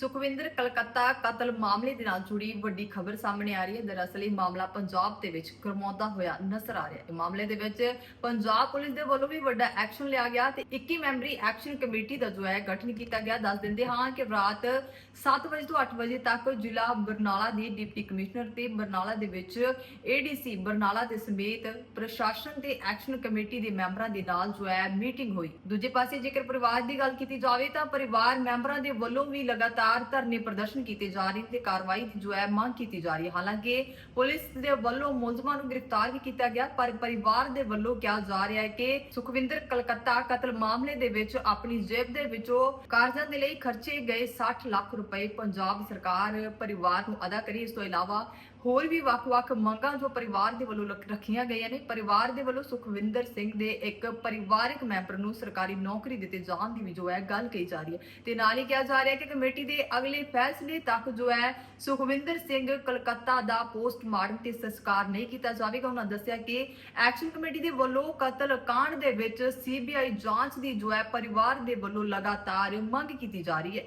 ਸੁਖਵਿੰਦਰ, ਕਲਕੱਤਾ ਕਤਲ ਮਾਮਲੇ ਦੇ ਨਾਲ ਜੁੜੀ ਵੱਡੀ ਖਬਰ ਸਾਹਮਣੇ ਆ ਰਹੀ ਹੈ। ਦਰਅਸਲ ਇਹ ਮਾਮਲਾ ਪੰਜਾਬ ਦੇ ਵਿੱਚ ਗਰਮਾਉਂਦਾ ਹੋਇਆ ਨਜ਼ਰ ਆ ਰਿਹਾ ਹੈ। ਮਾਮਲੇ ਦੇ ਵਿੱਚ ਪੰਜਾਬ ਪੁਲਿਸ ਦੇ ਵੱਲੋਂ ਵੀ ਵੱਡਾ ਐਕਸ਼ਨ ਲਿਆ ਗਿਆ ਤੇ 21 ਮੈਂਬਰੀ ਐਕਸ਼ਨ ਕਮੇਟੀ ਦਾ ਜੋ ਹੈ ਗਠਨ ਕੀਤਾ ਗਿਆ। ਦੱਸ ਦਿੰਦੇ ਹਾਂ ਕਿ ਰਾਤ 7 ਵਜੇ ਤੋਂ 8 ਵਜੇ ਤੱਕ ਜ਼ਿਲ੍ਹਾ ਬਰਨਾਲਾ ਦੇ ਡਿਪਟੀ ਕਮਿਸ਼ਨਰ ਤੇ ਬਰਨਾਲਾ ਦੇ ਵਿੱਚ ਏਡੀਸੀ ਬਰਨਾਲਾ ਦੇ ਸਮੇਤ ਪ੍ਰਸ਼ਾਸਨ ਤੇ ਐਕਸ਼ਨ ਕਮੇਟੀ ਦੇ ਮੈਂਬਰਾਂ ਦੇ ਨਾਲ ਜੋ ਹੈ ਮੀਟਿੰਗ ਹੋਈ। ਦੂਜੇ ਪਾਸੇ ਜੇਕਰ ਪਰਿਵਾਰ ਦੀ ਗੱਲ ਕੀਤੀ ਜਾਵੇ ਤਾਂ ਪਰਿਵਾਰ ਮੈਂਬਰਾਂ ਦੇ ਵੱਲੋਂ ਵੀ ਲਗਾਤਾਰ ਧਰਨੇ ਪ੍ਰਦਰਸ਼ਨ ਕੀਤੇ ਜਾ ਰਹੇ ਤੇ ਕਾਰਵਾਈ ਦੀ ਜੋ ਹੈ ਮੰਗ ਕੀਤੀ ਜਾ ਰਹੀ ਹੈ। ਹਾਲਾਂਕਿ ਪੁਲਿਸ ਦੇ ਵੱਲੋਂ ਮੁਲਜ਼ਮਾਂ ਨੂੰ ਗ੍ਰਿਫਤਾਰ ਵੀ ਕੀਤਾ ਗਿਆ, ਪਰ ਪਰਿਵਾਰ ਦੇ ਵੱਲੋਂ ਕਿਹਾ ਜਾ ਰਿਹਾ ਹੈ ਕਿ ਸੁਖਵਿੰਦਰ ਕਲਕੱਤਾ ਕਤਲ ਮਾਮਲੇ ਦੇ ਵਿੱਚ ਆਪਣੀ ਜੇਬ ਦੇ ਵਿੱਚੋਂ ਕਾਰਜਾਂ ਦੇ ਲਈ ਖਰਚੇ ਗਏ 60 ਲੱਖ ਰੁਪਏ ਪੰਜਾਬ ਸਰਕਾਰ ਪਰਿਵਾਰ ਨੂੰ ਅਦਾ ਕਰੀ। ਇਸ ਤੋਂ ਇਲਾਵਾ ਹੋਰ ਵੀ ਵੱਖ-ਵੱਖ ਮੰਗਾਂ ਜੋ ਪਰਿਵਾਰ ਦੇ ਵੱਲੋਂ ਰੱਖੀਆਂ ਗਈਆਂ ਨੇ, ਪਰਿਵਾਰ ਦੇ ਵੱਲੋਂ ਸੁਖਵਿੰਦਰ ਸਿੰਘ ਦੇ ਇੱਕ ਪਰਿਵਾਰਕ ਮੈਂਬਰ ਨੂੰ ਸਰਕਾਰੀ ਨੌਕਰੀ ਦਿੱਤੇ ਜਾਣ ਦੀ ਵੀ ਜੋ ਹੈ ਗੱਲ ਕਹੀ ਜਾ ਰਹੀ ਹੈ। ਤੇ ਨਾਲ ਹੀ ਕਿਹਾ ਜਾ ਰਿਹਾ ਹੈ ਕਿ ਕਮੇਟੀ ਦੇ ਅਗਲੇ ਫੈਸਲੇ ਤੱਕ ਜੋ ਹੈ, ਸੁਖਵਿੰਦਰ ਸਿੰਘ ਕਲਕੱਤਾ ਦਾ ਪੋਸਟਮਾਰਟਮ ਤੇ ਸੰਸਕਾਰ ਨਹੀਂ ਕੀਤਾ ਜਾਵੇਗਾ। ਉਹਨਾਂ ਦੱਸਿਆ ਕਿ ਐਕਸ਼ਨ ਕਮੇਟੀ ਦੇ ਵੱਲੋਂ ਕਤਲ ਕਾਂਡ ਦੇ ਵਿੱਚ ਸੀਬੀਆਈ ਜਾਂਚ ਦੀ ਜੋ ਹੈ, ਪਰਿਵਾਰ ਦੇ ਵੱਲੋਂ ਲਗਾਤਾਰ ਮੰਗ ਕੀਤੀ ਜਾ ਰਹੀ ਹੈ।